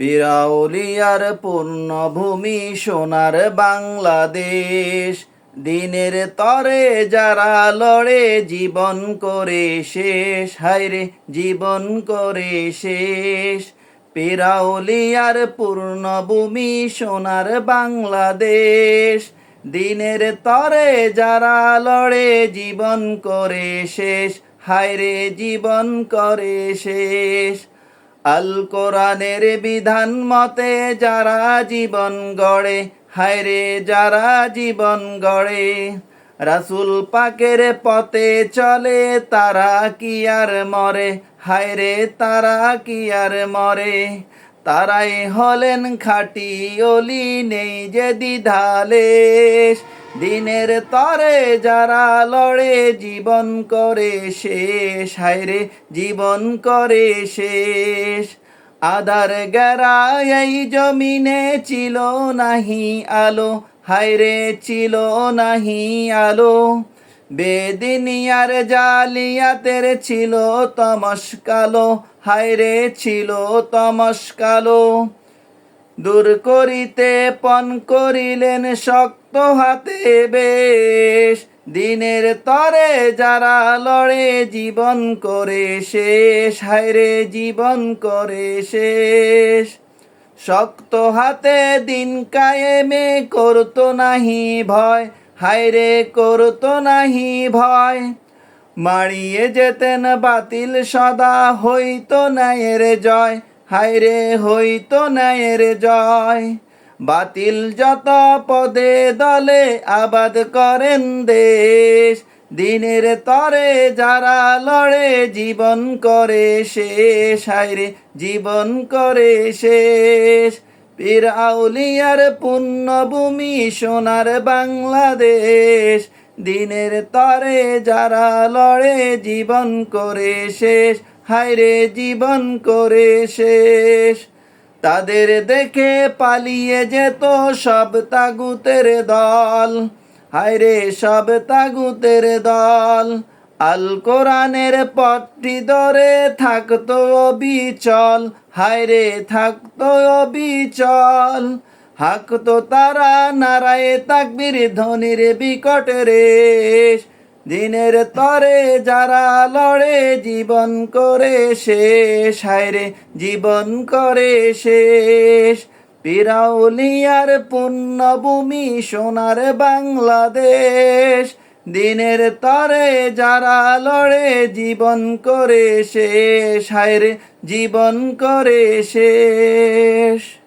পিরাউলিয়ার পূর্ণভূমি সোনার বাংলাদেশ। দিনের তরে যারা লড়ে জীবন করে শেষ। হায়রে, জীবন করে শেষ। পিরাউলিয়ার পূর্ণভূমি সোনার বাংলাদেশ। দিনের তরে যারা লড়ে জীবন করে শেষ। হায়রে, জীবন করে শেষ। আল কোরআনের বিধান মতে যারা জীবন গড়ে, হায়রে যারা জীবন গড়ে, রাসুল পাকের পথে চলে তারা কি আর মরে, হায়রে তারা কি আর মরে। তারাই হলেন খাটি অলি, নেই যে দ্বিধালেশ দিনের তরে যারা লড়ে, জীবন করে শেষ। হায়রে, জীবন করে শেষ। আধার গেরা এই জমিনে ছিল নাহি আলো। হায়রে, ছিল নাহি আলো। বেদিনিয়ার জালিয়াতের ছিল তমস্কালো হায়রে ছিল তমস্কালো। দূর করিতে পণ করিলেন শক্ত হাতে বেশ। দিনের তরে যারা লড়ে জীবন করে শেষ হায়রে জীবন করে শেষ। শক্ত হাতে দিন কায়েমে করতো নাহি ভয় হায়রে করতো নাহি ভয় মারিয়ে যেতেন বাতিল সদা হইতো নায়ের জয়, হায়রে হইতো ন্যায়ের জয়। বাতিল যত পদে দলে আবাদ করেন দেশ, দিনের তরে যারা লড়ে জীবন করে শেষ, হায়রে জীবন করে শেষ। পীর আউলিয়ার পুণ্যভূমি সোনার বাংলাদেশ। দিনের তরে যারা লড়ে জীবন করে শেষ, হায়রে জীবন করে শেষ। তাদের দেখে পালিয়ে যেত সব তাগুতের দল, হায়রে সব তাগুতের দল। আল কোরআনের পথটি ধরে থাকতো অবিচল, হায়রে থাকতো অবিচল। হাকতো তারা নারায়ে তাকবীর ধনির বিকট রেশ। দিনের তরে যারা লড়ে জীবন করে শেষ, হায়রে জীবন করে শেষ। পিরাউলিয়ার পুণ্যভূমি সোনার বাংলাদেশ। দিনের তরে যারা লড়ে জীবন করে শেষ হায়রে জীবন করে শেষ।